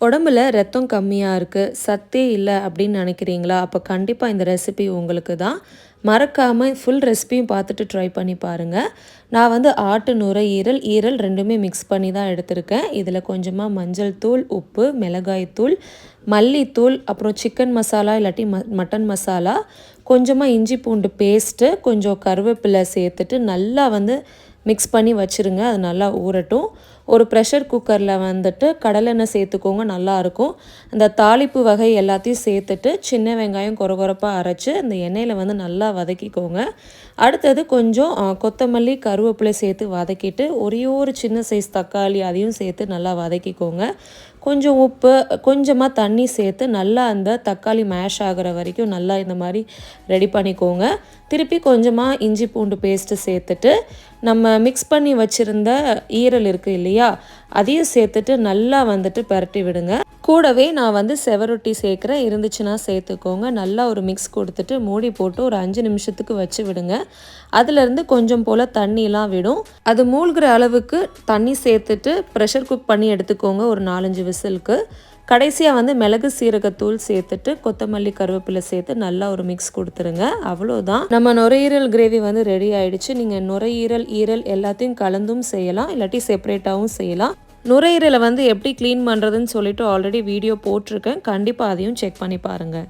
உடம்புல ரத்தம் கம்மியாக இருக்குது சத்தே இல்லை அப்படின்னு நினைக்கிறீங்களா? அப்போ கண்டிப்பாக இந்த ரெசிபி உங்களுக்கு தான். மறக்காமல் ஃபுல் ரெசிபியும் பார்த்துட்டு ட்ரை பண்ணி பாருங்கள் நான் வந்து ஆட்டு நுரையீரல் ஈரல் ரெண்டுமே மிக்ஸ் பண்ணி தான் எடுத்திருக்கேன். இதில் கொஞ்சமாக மஞ்சள் தூள் உப்பு மிளகாய் தூள் மல்லித்தூள் அப்புறம் சிக்கன் மசாலா இல்லாட்டி ம மட்டன் மசாலா கொஞ்சமாக இஞ்சி பூண்டு பேஸ்ட்டு கொஞ்சம் கருவேப்பிலை சேர்த்துட்டு நல்லா வந்து மிக்ஸ் பண்ணி வச்சுருங்க. அது நல்லா ஊறட்டும். ஒரு ப்ரெஷர் குக்கரில் வந்துட்டு கடலெண்ணெய் சேர்த்துக்கோங்க நல்லாயிருக்கும் அந்த தாளிப்பு வகை எல்லாத்தையும் சேர்த்துட்டு சின்ன வெங்காயம் குறகுறப்பாக அரைச்சி அந்த எண்ணெயில் வந்து நல்லா வதக்கிக்கோங்க. அடுத்தது கொஞ்சம் கொத்தமல்லி கருவேப்பிலை சேர்த்து வதக்கிட்டு ஒரே ஒரு சின்ன சைஸ் தக்காளி அதையும் சேர்த்து நல்லா வதக்கிக்கோங்க. கொஞ்சம் உப்பு கொஞ்சமாக தண்ணி சேர்த்து நல்லா அந்த தக்காளி மேஷ் ஆகிற வரைக்கும் நல்லா இந்த மாதிரி ரெடி பண்ணிக்கோங்க. திருப்பி கொஞ்சமாக இஞ்சி பூண்டு பேஸ்ட்டு சேர்த்துட்டு நம்ம மிக்ஸ் பண்ணி வச்சுருந்த ஈரல் இருக்குது இல்லையா அதையும் சேர்த்துட்டு நல்லா வந்துட்டு பரட்டி விடுங்க. கூடவே நான் வந்து செவரொட்டி சேர்க்குறேன் இருந்துச்சுன்னா சேர்த்துக்கோங்க. நல்லா ஒரு மிக்ஸ் கொடுத்துட்டு மூடி போட்டு ஒரு அஞ்சு நிமிஷத்துக்கு வச்சு விடுங்க. அதுலேருந்து கொஞ்சம் போல் தண்ணிலாம் விடும். அது மூழ்கிற அளவுக்கு தண்ணி சேர்த்துட்டு ப்ரெஷர் குக் பண்ணி எடுத்துக்கோங்க. ஒரு நாலஞ்சு விசிலுக்கு கடைசியாக வந்து மிளகு சீரகத்தூள் சேர்த்துட்டு கொத்தமல்லி கருவேப்பிலை சேர்த்து நல்லா ஒரு மிக்ஸ் கொடுத்துருங்க. அவ்வளோதான் நம்ம நுரையீரல் கிரேவி வந்து ரெடி ஆயிடுச்சு. நீங்கள் நுரையீரல் ஈரல் எல்லாத்தையும் கலந்தும் செய்யலாம். இல்லாட்டி செப்பரேட்டாகவும் செய்யலாம். நுரையீரலை வந்து எப்படி க்ளீன் பண்ணுறதுன்னு சொல்லிட்டு ஆல்ரெடி வீடியோ போட்டிருக்கேன். கண்டிப்பாக அதையும் செக் பண்ணி பாருங்கள்